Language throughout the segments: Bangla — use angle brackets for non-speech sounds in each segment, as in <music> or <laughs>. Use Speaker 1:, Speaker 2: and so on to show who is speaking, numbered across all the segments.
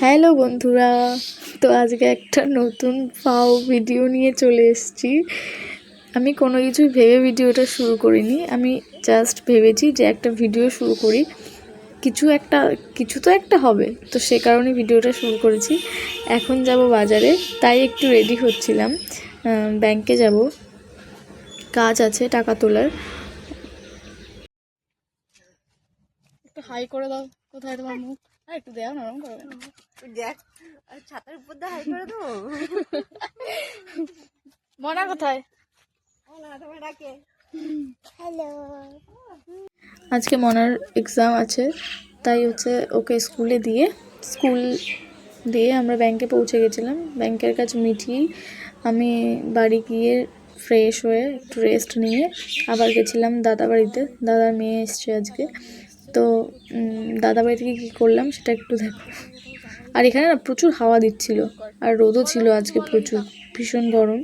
Speaker 1: হ্যালো বন্ধুরা, তো আজকে একটা নতুন ফাও ভিডিও নিয়ে চলে এসেছি। আমি কোনো কিছু ভেবে ভিডিওটা শুরু করিনি, আমি জাস্ট ভেবেছি যে একটা ভিডিও শুরু করি। কিছু একটা, কিছু তো একটা হবে, তো সে কারণে ভিডিওটা শুরু করেছি। এখন যাব বাজারে, তাই একটু রেডি হচ্ছিলাম। ব্যাংকে যাব। কাজ আছে টাকা তোলার। হাই করে দাও, কোথায় তোমার মুখ? একটু দেও নরম করে
Speaker 2: দেখ ছাতার উপর দিয়ে হাই করে দেবো?
Speaker 1: মনা কোথায়? আজকে মনার এক্সাম আছে তাই হচ্ছে ওকে স্কুলে দিয়ে স্কুল দিয়ে আমরা ব্যাংকে পৌঁছে গেছিলাম। ব্যাংকের কাজ মিটিয়ে আমি বাড়ি গিয়ে ফ্রেশ হয়ে একটু রেস্ট নিয়ে আবার গেছিলাম দাদা বাড়িতে। দাদার মেয়ে এসছে আজকে। তো দাদা বাড়ি থেকে কী করলাম সেটা একটু দেখো। আর এখানে না প্রচুর হাওয়া দিচ্ছিল আর রোদও ছিল আজকে প্রচুর ভীষণ গরম।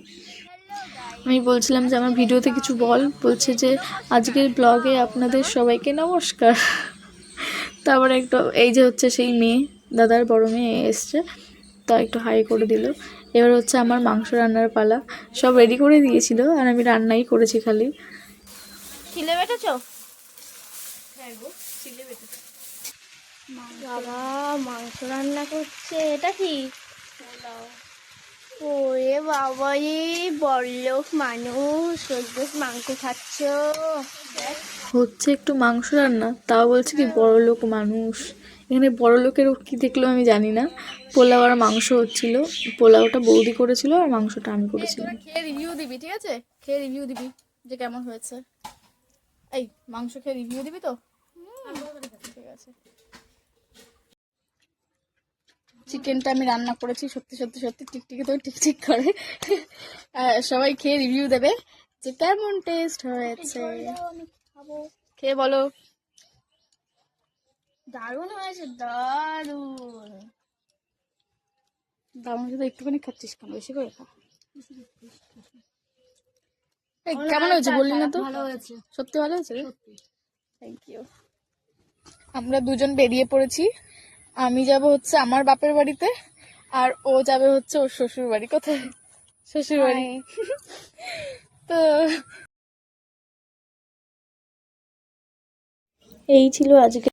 Speaker 1: আমি বলছিলাম যে আমার ভিডিওতে কিছু বল বলছে যে আজকের ব্লগে আপনাদের সবাইকে নমস্কার। তারপরে একটু এই যে হচ্ছে সেই মেয়ে দাদার বড় মেয়ে এসছে তা একটু হাই করে দিল। এবার হচ্ছে আমার মাংস রান্নার পালা সব রেডি করে দিয়েছিল আর আমি রান্নাই করেছি খালি।
Speaker 2: ছিলে বেটেছ। বাবা মাংস রান্না করছে এটা কি? ওরে বাবা এই বড়লোক মানুষ রোজ রোজ মাংস খাচ্ছ।
Speaker 1: হচ্ছে একটু মাংস রান্না তাও বলছে কি বড় লোক মানুষ। এখানে বড় লোকের কি দেখল আমি জানি না। পোলাও আর মাংস হচ্ছিল। পোলাওটা বৌদি করেছিল আর মাংসটা আমি করেছিলাম। খেয়ে রিভিউ দিবি ঠিক আছে? খেয়ে রিভিউ দিবি যে কেমন হয়েছে। এই মাংস খেয়ে রিভিউ দিবি তো? ঠিক আছে। চিকেনটা আমি রান্না করেছি সত্যি সত্যি সত্যি টিকটিকি তো ঠিক করে। সবাই খেয়ে রিভিউ দেবে যে কেমন টেস্ট হয়েছে। খেয়ে বলো।
Speaker 2: দারুণ হয়েছে দারুণ।
Speaker 1: দারুণ তো একটুখানি খাচ্ছিস কেন? বেশি করে খা। কেমন হয়েছে বললি না তো? সত্যি ভালো হয়েছে? থ্যাংক ইউ আমরা দুজন বেরিয়ে পড়েছি। আমি যাব হচ্ছে আমার বাপের বাড়িতে আর ও যাবে হচ্ছে ওর শ্বশুর বাড়ি। কোথায়? শ্বশুর বাড়ি। <laughs> তো এই ছিল আজকে